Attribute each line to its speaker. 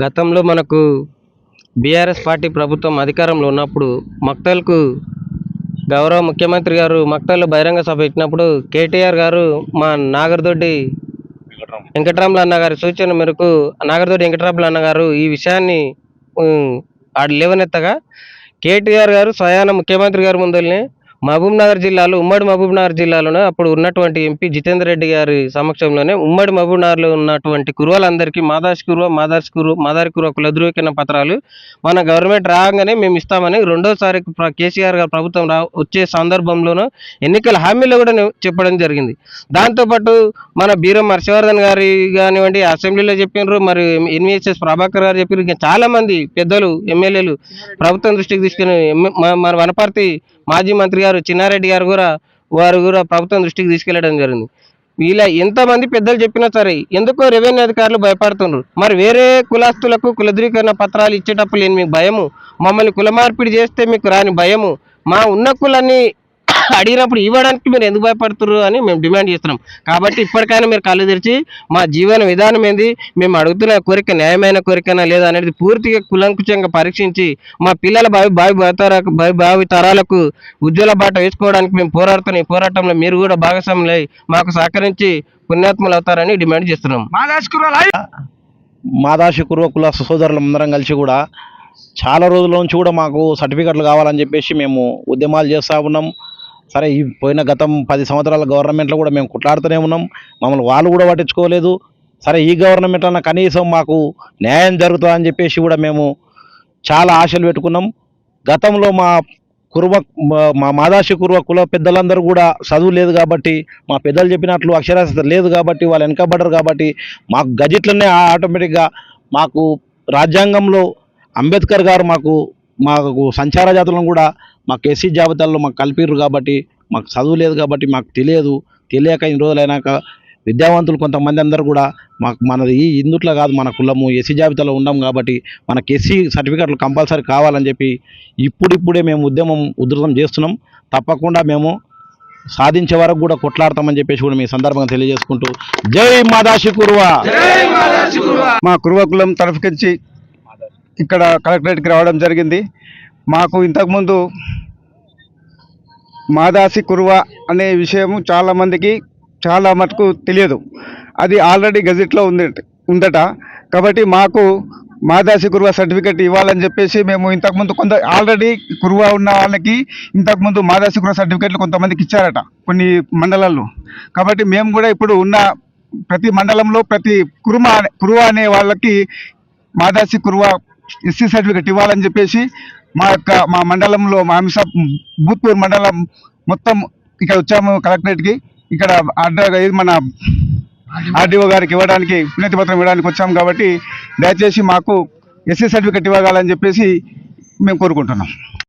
Speaker 1: గతంలో మనకు BRS party ప్రభుత్వం అధికారంలో ఉన్నప్పుడు మక్తల్కు గౌరవ ముఖ్యమంత్రి గారు మక్తల్లో బహిరంగ సభ పెట్టినప్పుడు కేటీఆర్ గారు మా నాగర్దొడ్డి వెంకటరాములు అన్న గారి సూచన మేరకు నాగర్దొడ్డి వెంకటరాములు అన్న గారు ఈ విషయాన్ని ఆడు ఆడ లేవనెత్తగా కేటీఆర్ గారు స్వయాన ముఖ్యమంత్రి గారి ముందుల్ని మహబూబ్నగర్ జిల్లాలో ఉమ్మడి మహబూబ్నగర్ జిల్లాలోనే అప్పుడు ఉన్నటువంటి ఎంపీ జితేందర్ రెడ్డి గారి సమక్షంలోనే ఉమ్మడి మహబూబ్ నగర్లో ఉన్నటువంటి కురువలందరికీ మాదాసి కురువ మాదాసి కురువ మాదారి కురువ కుల ధృవీకరణ పత్రాలు మన గవర్నమెంట్ రాగానే మేము ఇస్తామని రెండోసారి కేసీఆర్ గారు ప్రభుత్వం రా వచ్చే సందర్భంలోనూ ఎన్నికల హామీలో కూడా చెప్పడం జరిగింది. దాంతోపాటు మన బీరం హర్షవర్ధన్ గారి కానివ్వండి అసెంబ్లీలో చెప్పినారు మరి ఎన్విఎస్ఎస్ ప్రభాకర్ గారు చెప్పారు ఇంకా చాలామంది పెద్దలు ఎమ్మెల్యేలు ప్రభుత్వం దృష్టికి తీసుకుని మన వనపర్తి మాజీ మంత్రి గారు చిన్నారెడ్డి గారు కూడా వారు కూడా ప్రభుత్వం దృష్టికి తీసుకెళ్ళడం జరిగింది. వీళ్ళ ఎంతమంది పెద్దలు చెప్పినా సరే ఎందుకో రెవెన్యూ అధికారులు భయపడుతున్నారు. మరి వేరే కులాస్తులకు కుల పత్రాలు ఇచ్చేటప్పుడు లేని మీకు భయము? మమ్మల్ని కుల మార్పిడి చేస్తే మీకు రాని భయము. మా ఉన్న కులాన్ని అడిగినప్పుడు ఇవ్వడానికి మీరు ఎందుకు భయపడుతున్నారు అని మేము డిమాండ్ చేస్తున్నాం. కాబట్టి ఇప్పటికైనా మీరు కళ్ళు తెరిచి మా జీవన విధానం ఏంది? మేము అడుగుతున్న కోరిక న్యాయమైన కోరికనా లేదా అనేది పూర్తిగా కులంకుశంగా పరీక్షించి మా పిల్లల భావి భావి భావితర భావి భావి తరాలకు ఉజ్వల బాట వేసుకోవడానికి మేము పోరాడుతున్న ఈ పోరాటంలో మీరు కూడా భాగస్వాములై మాకు సహకరించి పుణ్యాత్ములు అవుతారని డిమాండ్ చేస్తున్నాం.
Speaker 2: మాదాసి కుర్వ కుల సోదరులు అందరం కలిసి కూడా చాలా రోజుల నుంచి కూడా మాకు సర్టిఫికెట్లు కావాలని చెప్పేసి మేము ఉద్యమాలు చేస్తూ ఉన్నాం. సరే ఈ పోయిన గతం పది సంవత్సరాల గవర్నమెంట్లో కూడా మేము కుట్లాడుతూనే ఉన్నాం. మమ్మల్ని వాళ్ళు కూడా పట్టించుకోలేదు. సరే ఈ గవర్నమెంట్ అన్న కనీసం మాకు న్యాయం జరుగుతుందని చెప్పేసి కూడా మేము చాలా ఆశలు పెట్టుకున్నాం. గతంలో మా కురువ మా- మా మాదాసి కురువ కుల పెద్దలందరూ కూడా చదువు లేదు కాబట్టి మా పెద్దలు చెప్పినట్లు అక్షరాస్యత లేదు కాబట్టి వాళ్ళు వెనకబడరు కాబట్టి మాకు గజెట్లనే ఆటోమేటిక్గా మాకు రాజ్యాంగంలో అంబేద్కర్ గారు మాకు మాకు సంచార జాతులను కూడా మాకు ఎస్సీ జాబితాల్లో మాకు కలిపిర్రు కాబట్టి మాకు చదువు లేదు కాబట్టి మాకు తెలియదు. తెలియక ఇన్ని రోజులైనాక విద్యావంతులు కొంతమంది అందరూ కూడా మాకు మనది ఈ ఇందుట్లో కాదు మన కులము ఎస్సీ జాబితాలో ఉండం కాబట్టి మనకి ఎస్సీ సర్టిఫికెట్లు కంపల్సరీ కావాలని చెప్పి ఇప్పుడిప్పుడే మేము ఉద్యమం ఉధృతం చేస్తున్నాం. తప్పకుండా మేము సాధించే వరకు కూడా కొట్లాడతామని చెప్పేసి కూడా మీ సందర్భంగా తెలియజేసుకుంటూ జై మాదాశి కురువా
Speaker 3: మా కురువకులం తరఫుకించి ఇక్కడ కలెక్టరేట్కి రావడం జరిగింది. మాకు ఇంతకుముందు మాదాసి కురువ అనే విషయం చాలామందికి చాలా మటుకు తెలియదు. అది ఆల్రెడీ గజెట్లో ఉంది ఉందట. కాబట్టి మాకు మాదాసి కురువ సర్టిఫికెట్ ఇవ్వాలని చెప్పేసి మేము ఇంతకుముందు కొంత ఆల్రెడీ కురువ ఉన్న వాళ్ళకి ఇంతకుముందు మాదాసి కురువ సర్టిఫికెట్లు కొంతమందికి ఇచ్చారట కొన్ని మండలాల్లో. కాబట్టి మేము కూడా ఇప్పుడు ఉన్న ప్రతి మండలంలో ప్రతి కురుమ కురువ అనే వాళ్ళకి మాదాసి కురువ ఎస్సీ సర్టిఫికెట్ ఇవ్వాలని చెప్పేసి మా యొక్క మా మండలంలో మా అంశ భూత్పూర్ మండలం మొత్తం ఇక్కడ వచ్చాము కలెక్టరేట్కి. ఇక్కడ అడ్డ ఇది మన ఆర్డీఓ గారికి ఇవ్వడానికి వినతి పత్రం ఇవ్వడానికి వచ్చాము కాబట్టి దయచేసి మాకు ఎస్సీ సర్టిఫికెట్ ఇవ్వగాలని చెప్పేసి మేము కోరుకుంటున్నాం.